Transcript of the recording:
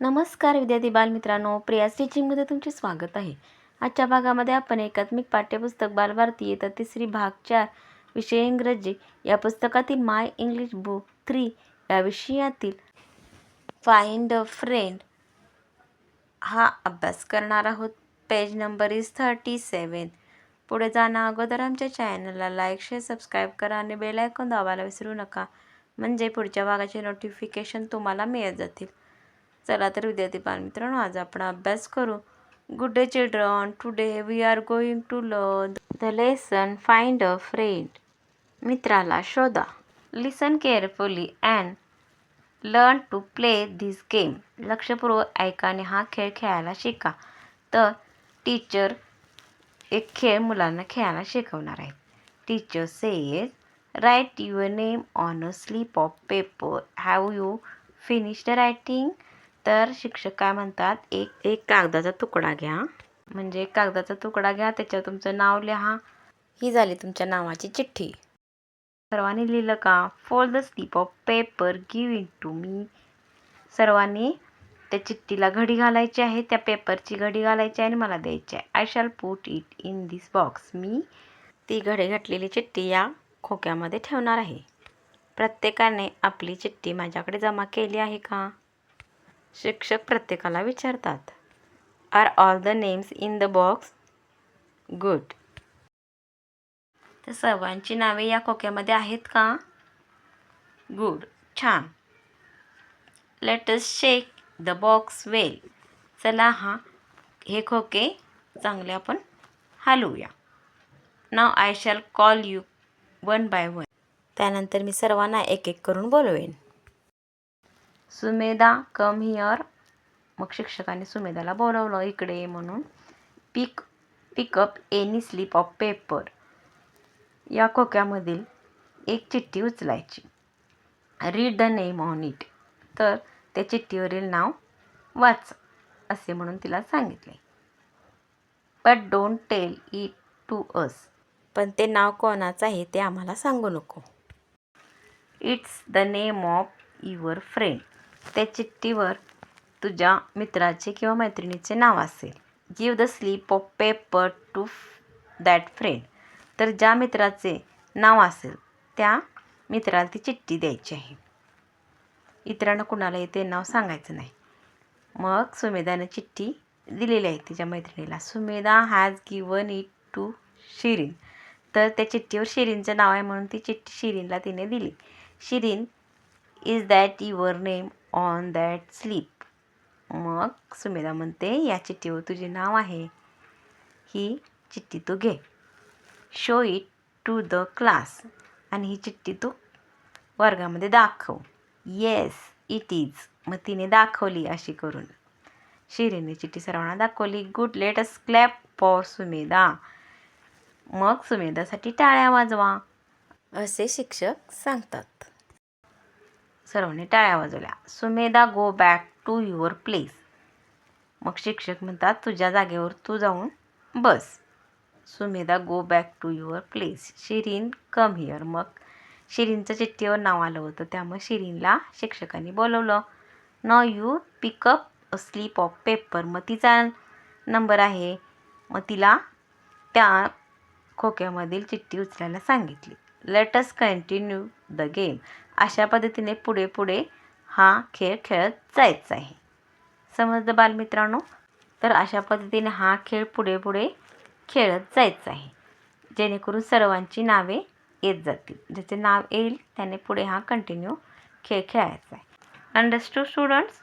नमस्कार विद्यार्थी बालमित्रांनो प्रिया स्टिचिंगमध्ये तुमचे स्वागत आहे. आजच्या भागामध्ये आपण एकात्मिक पाठ्यपुस्तक बालभारती येतं तिसरी भाग चार विषय इंग्रजी. या पुस्तकातील माय इंग्लिश बुक थ्री या विषयातील फाइंड अ फ्रेंड हा अभ्यास करणार आहोत. Page number is thirty seven. पुढे जाणं अगोदर आमच्या चॅनलला लाईक शेअर सबस्क्राईब करा आणि बेल आयकॉन दाबायला विसरू नका. म्हणजे पुढच्या भागाचे नोटिफिकेशन तुम्हाला मिळत जातील. चला तर विद्यार्थी बालमित्रांनो आज आपण अभ्यास करू. Good day children today we are going to learn the lesson find a friend मित्राला शोधा. Listen carefully and learn to play this game लक्षपूर्वक ऐकाने हा खेळ खेळायला शिका. तर टीचर एक खेळ मुलांना खेळायला शिकवणार आहे. Teacher says write your name on a slip of paper have you finished writing तर शिक्षक काय म्हणतात एक एक कागदाचा तुकडा घ्या. म्हणजे एक कागदाचा तुकडा घ्या त्याच्यावर तुमचं नाव लिहा. ही झाली तुमच्या नावाची चिठ्ठी. सर्वांनी लिहिलं का? Fold the slip of paper give in to me सर्वांनी त्या चिठ्ठीला घडी घालायची आहे त्या पेपरची घडी घालायची आहे आणि मला द्यायची आहे. I shall put it in this box मी ती घडी घातलेली चिठ्ठी या खोक्यामध्ये ठेवणार आहे. प्रत्येकाने आपली चिठ्ठी माझ्याकडे जमा केली आहे का? शिक्षक प्रत्येकाला विचारतात. Are all the names in the box good तर सर्वांची नावे या खोक्यामध्ये आहेत का? गुड छान. Let's shake the box well चला हा हे खोके चांगले आपण हलवूया. नाव I shall call you one by one त्यानंतर मी सर्वांना एक एक करून बोलवेन. सुमेधा कम हिअर मग शिक्षकाने सुमेधाला बोलवलं इकडे ये म्हणून. Pick pickup any slip of paper या खोक्यामधील एक चिठ्ठी उचलायची. Read the name on it तर त्या चिठ्ठीवरील नाव वाच असे म्हणून तिला सांगितले. But don't tell it to us पण ते नाव कोणाचं आहे ते आम्हाला सांगू नको. It's the name of your friend त्या चिठ्ठीवर तुझ्या मित्राचे किंवा मैत्रिणीचे नाव असेल. Give the slip of paper to that friend तर ज्या मित्राचे नाव असेल त्या मित्राला ती चिठ्ठी द्यायची आहे. इतरांना कुणालाही ते नाव सांगायचं नाही. मग सुमेधाने चिठ्ठी दिलेली आहे तिच्या मैत्रिणीला. Sumedha has given it to Shirin तर त्या चिठ्ठीवर शिरीनचं नाव आहे म्हणून ती चिठ्ठी शिरीनला तिने दिली. Shirin is that your name on that slip मग सुमेधा म्हणते या चिठ्ठीवर तुझे नाव आहे. ही चिठ्ठी तू घे. Show it to the class आणि ही चिठ्ठी तू वर्गामध्ये दाखव. येस इट इज मग तिने दाखवली अशी करून. शिरीने चिठ्ठी सर्वांना दाखवली. Good let us clap for Sumedha. मग सुमेधासाठी टाळ्या वाजवा. असे शिक्षक सांगतात. सर्वांनी टाळ्या वाजवल्या. Sumedha go back to your place मग शिक्षक म्हणतात तुझ्या जागेवर तू जाऊन बस. Sumedha go back to your place Shirin come here मग शिरीनचं चिठ्ठीवर नाव आलं होतं. त्यामुळे शिरीनला शिक्षकांनी बोलवलं. न you pick up a slip of paper मग तिचा नंबर आहे. मग तिला त्या खोक्यामधील चिठ्ठी उचलायला सांगितली. लेटस कंटिन्यू द गेम अशा पद्धतीने पुढे पुढे हा खेळ खेळत जायचा आहे. समजलं बालमित्रांनो? तर अशा पद्धतीने हा खेळ पुढे पुढे खेळत जायचा आहे. जेणेकरून सर्वांची नावे येत जातील. ज्याचे नाव येईल त्याने पुढे हा कंटिन्यू खेळ खेळायचा आहे. अंडरस्टू स्टुडंट्स